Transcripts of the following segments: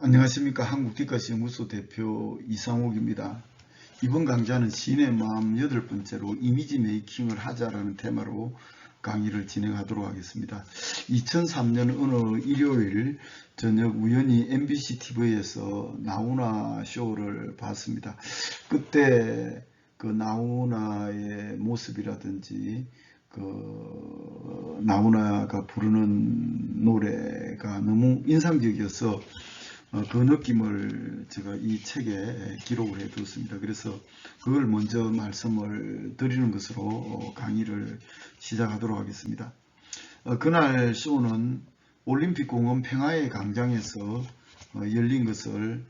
안녕하십니까 한국뒷가시연구소 대표 이상옥입니다. 이번 강좌는 시인의 마음 여덟 번째로 이미지 메이킹을 하자라는 테마로 강의를 진행하도록 하겠습니다. 2003년 어느 일요일 저녁 우연히 MBC TV에서 나훈아 쇼를 봤습니다. 그때 그 나훈아의 모습이라든지 그 나훈아가 부르는 노래가 너무 인상적이어서 어, 그 느낌을 제가 이 책에 기록을 해 두었습니다. 그래서 그걸 먼저 말씀을 드리는 것으로 어, 강의를 시작하도록 하겠습니다. 어, 그날 쇼는 올림픽공원 평화의 광장에서 열린 것을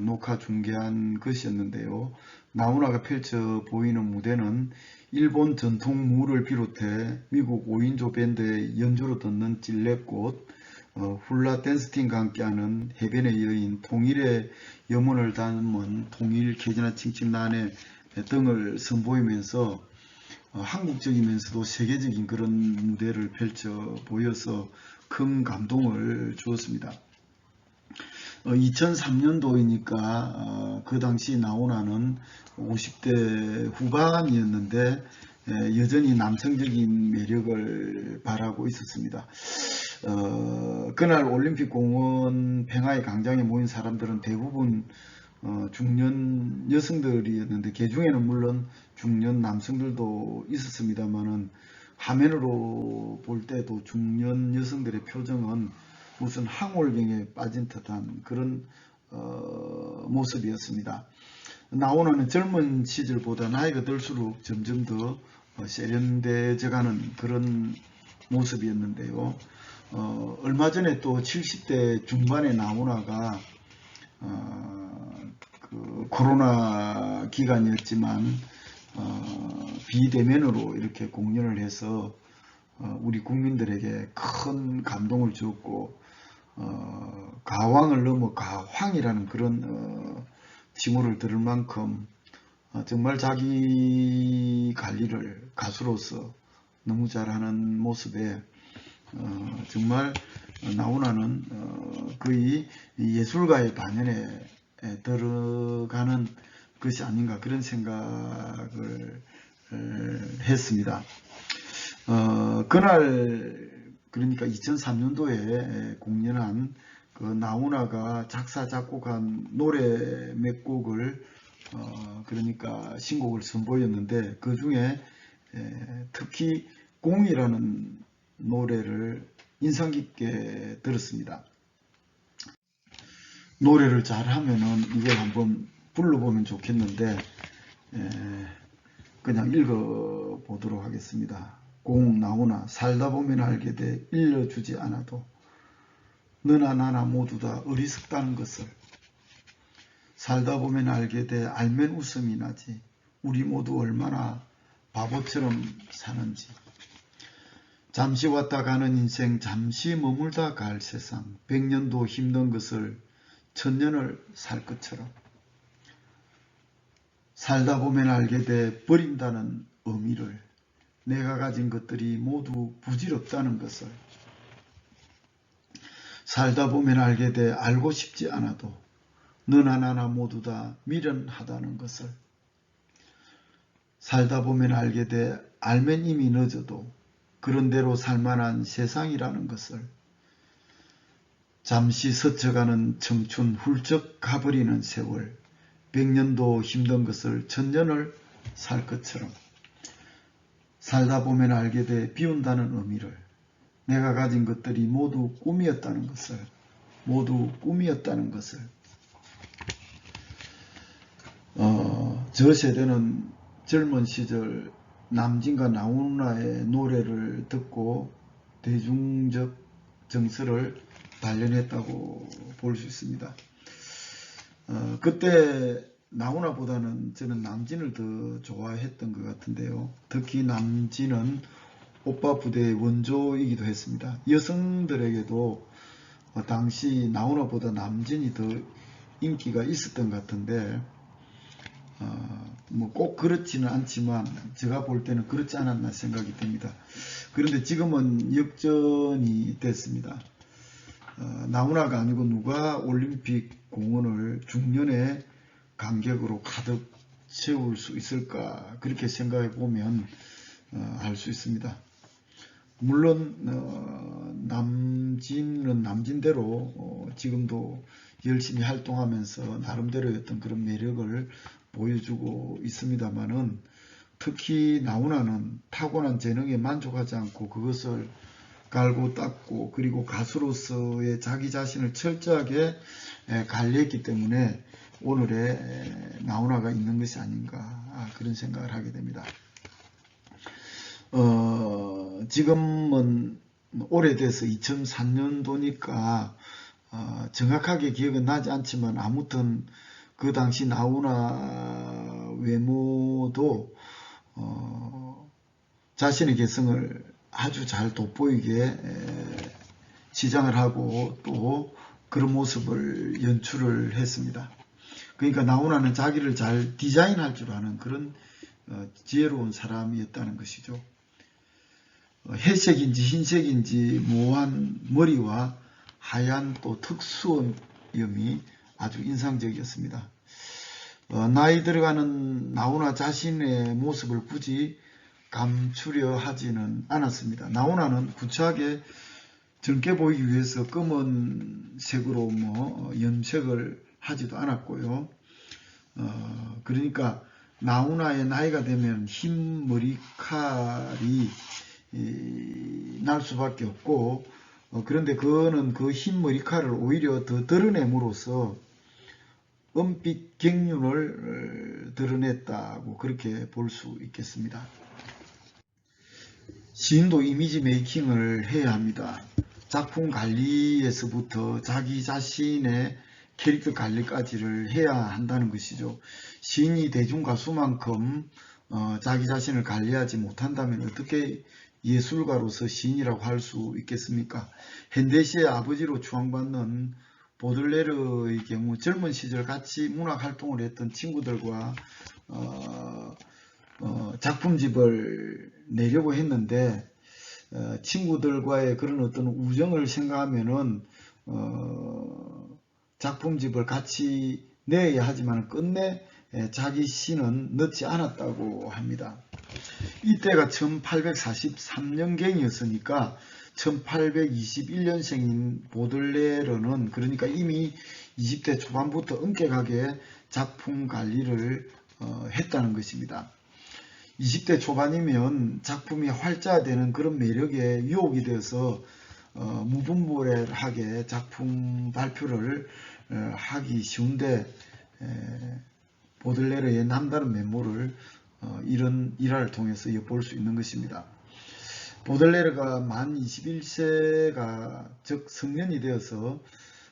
녹화 중계한 것이었는데요. 나훈아가 펼쳐 보이는 무대는 일본 전통 무를 비롯해 미국 5인조 밴드의 연주로 듣는 찔레꽃, 어, 훌라 댄스팀과 함께하는 해변의 여인 통일의 염원을 담은 통일 계지나 칭칭난의 등을 선보이면서 어, 한국적이면서도 세계적인 그런 무대를 펼쳐 보여서 큰 감동을 주었습니다. 어, 2003년도이니까 어, 그 당시 나오나는 50대 후반이었는데 에, 여전히 남성적인 매력을 발하고 있었습니다. 어, 그날 올림픽 공원 평화의 광장에 모인 사람들은 대부분 어, 중년 여성들이었는데 그 중에는 물론 중년 남성들도 있었습니다만은 화면으로 볼 때도 중년 여성들의 표정은 무슨 항월경에 빠진 듯한 그런 어, 모습이었습니다. 나오는 젊은 시절보다 나이가 들수록 점점 더 세련되져가는 그런 모습이었는데요. 어, 얼마 전에 또 70대 중반의 나훈아가 어, 그 코로나 기간이었지만 어, 비대면으로 이렇게 공연을 해서 어, 우리 국민들에게 큰 감동을 주었고 어, 가왕을 넘어 가황이라는 그런 어, 칭호를 들을 만큼 어, 정말 자기 관리를 가수로서 너무 잘하는 모습에 어, 정말 나훈아는 어, 거의 예술가의 반연에 들어가는 것이 아닌가 그런 생각을 했습니다. 어, 그날 그러니까 2003년도에 공연한 그 나훈아가 작사 작곡한 노래 몇 곡을 어, 그러니까 신곡을 선보였는데 그 중에 특히 공이라는 노래를 인상 깊게 들었습니다. 노래를 잘하면은 이걸 한번 불러보면 좋겠는데 에, 그냥 읽어 보도록 하겠습니다. 공 나오나 살다 보면 알게 돼 일러주지 않아도 너나 나나 모두 다 어리석다는 것을 살다 보면 알게 돼 알면 웃음이 나지 우리 모두 얼마나 바보처럼 사는지 잠시 왔다 가는 인생 잠시 머물다 갈 세상. 백년도 힘든 것을 천년을 살 것처럼. 살다 보면 알게 돼 버린다는 의미를 내가 가진 것들이 모두 부질없다는 것을. 살다 보면 알게 돼 알고 싶지 않아도 너나 나나 모두 다 미련하다는 것을. 살다 보면 알게 돼 알면 이미 늦어도 그런 대로 살만한 세상이라는 것을 잠시 스쳐가는 청춘 훌쩍 가버리는 세월 백년도 힘든 것을 천년을 살 것처럼 살다 보면 알게 돼 비운다는 의미를 내가 가진 것들이 모두 꿈이었다는 것을 모두 꿈이었다는 것을. 어, 저 세대는 젊은 시절 남진과 나훈아의 노래를 듣고 대중적 정서를 단련했다고 볼 수 있습니다. 어, 그때 나훈아보다는 저는 남진을 더 좋아했던 것 같은데요. 특히 남진은 오빠 부대의 원조이기도 했습니다. 여성들에게도 어, 당시 나훈아보다 남진이 더 인기가 있었던 것 같은데 어, 뭐 꼭 그렇지는 않지만 제가 볼 때는 그렇지 않았나 생각이 됩니다. 그런데 지금은 역전이 됐습니다. 어, 나훈아가 아니고 누가 올림픽 공원을 중년의 간격으로 가득 채울 수 있을까 그렇게 생각해 보면 어, 알수 있습니다. 물론 어, 남진은 남진대로 어, 지금도 열심히 활동하면서 나름대로의 어떤 그런 매력을 보여주고 있습니다만은 특히 나훈아는 타고난 재능에 만족하지 않고 그것을 갈고 닦고 그리고 가수로서의 자기 자신을 철저하게 에, 관리했기 때문에 오늘의 에, 나훈아가 있는 것이 아닌가 아, 그런 생각을 하게 됩니다. 어, 지금은 오래돼서 2003년도니까 어, 정확하게 기억은 나지 않지만 아무튼 그 당시 나훈아 외모도 어, 자신의 개성을 아주 잘 돋보이게 에, 지장을 하고 또 그런 모습을 연출을 했습니다. 그러니까 나훈아는 자기를 잘 디자인할 줄 아는 그런 어, 지혜로운 사람이었다는 것이죠. 어, 회색인지 흰색인지 모호한 머리와 하얀 또 특수염이 아주 인상적이었습니다. 어, 나이 들어가는 나훈아 자신의 모습을 굳이 감추려 하지는 않았습니다. 나훈아는 구차하게 젊게 보이기 위해서 검은색으로 뭐 염색을 하지도 않았고요. 어, 그러니까 나훈아의 나이가 되면 흰 머리칼이 이, 날 수밖에 없고 어, 그런데 그거는 그 흰 머리칼을 오히려 더 드러냄으로써 은빛 경륜을 어, 드러냈다고 그렇게 볼 수 있겠습니다. 시인도 이미지 메이킹을 해야 합니다. 작품 관리에서부터 자기 자신의 캐릭터 관리까지를 해야 한다는 것이죠. 시인이 대중가수만큼 어, 자기 자신을 관리하지 못한다면 어떻게 예술가로서 시인이라고 할 수 있겠습니까? 현대시의 아버지로 추앙받는 보들레르의 경우 젊은 시절 같이 문학 활동을 했던 친구들과 어, 어, 작품집을 내려고 했는데 어, 친구들과의 그런 어떤 우정을 생각하면은 어, 작품집을 같이 내야 하지만 끝내 에, 자기 시는 넣지 않았다고 합니다. 이때가 1843년경이었으니까 1821년생인 보들레르는 그러니까 이미 20대 초반부터 엄격하게 작품 관리를 어, 했다는 것입니다. 20대 초반이면 작품이 활자되는 그런 매력에 유혹이 되어서 어, 무분별하게 작품 발표를 어, 하기 쉬운데 에, 보들레르의 남다른 면모를 어, 이런 일화를 통해서 엿볼 수 있는 것입니다. 보들레르가 만 21세가 즉 성년이 되어서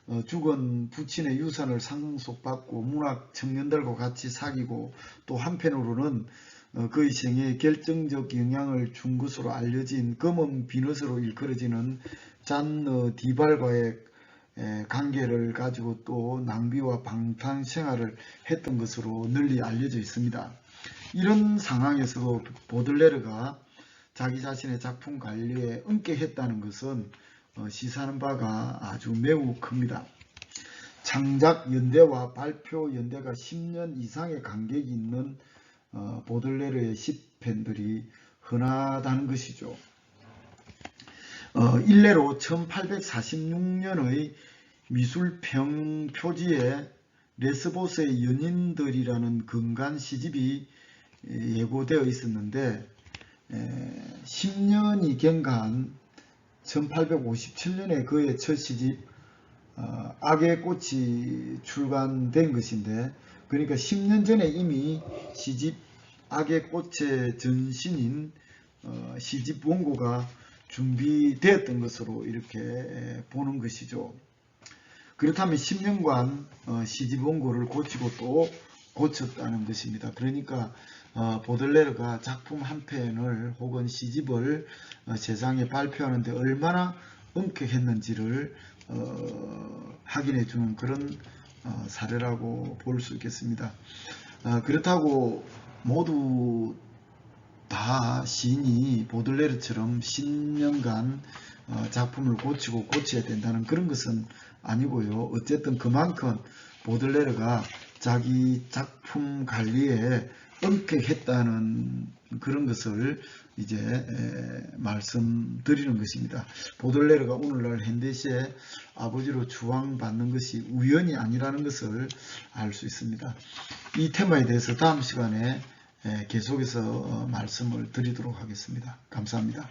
어, 죽은 부친의 유산을 상속받고 문학 청년들과 같이 사귀고 또 한편으로는 어, 그의 생에 결정적 영향을 준 것으로 알려진 검은 비너스로 일컬어지는 잔느 디발과의 에, 관계를 가지고 또 낭비와 방탕 생활을 했던 것으로 널리 알려져 있습니다. 이런 상황에서도 보들레르가 자기 자신의 작품 관리에 엄격했다는 것은 어, 시사하는 바가 아주 매우 큽니다. 창작 연대와 발표 연대가 10년 이상의 간격이 있는 어, 보들레르의 시팬들이 흔하다는 것이죠. 어, 일례로 1846년의 미술평 표지에 레스보스의 연인들이라는 근간 시집이 예고되어 있었는데 10년이 경과한 1857년에 그의 첫 시집 어, 악의 꽃이 출간된 것인데 그러니까 10년 전에 이미 시집 악의 꽃의 전신인 어, 시집 원고가 준비되었던 것으로 이렇게 보는 것이죠. 그렇다면 10년간 어, 시집 원고를 고치고 또 고쳤다는 것입니다. 그러니까 어, 보들레르가 작품 한 편을 혹은 시집을 어, 세상에 발표하는데 얼마나 엄격했는지를 어, 확인해 주는 그런 어, 사례라고 볼 수 있겠습니다. 어, 그렇다고 모두 다 시인이 보들레르처럼 10년간 어, 작품을 고치고 고쳐야 된다는 그런 것은 아니고요. 어쨌든 그만큼 보들레르가 자기 작품 관리에 엄격했다는 그런 것을 이제 에, 말씀드리는 것입니다. 보들레르가 오늘날 현대시의 아버지로 추앙받는 것이 우연이 아니라는 것을 알 수 있습니다. 이 테마에 대해서 다음 시간에 에, 계속해서 어, 말씀을 드리도록 하겠습니다. 감사합니다.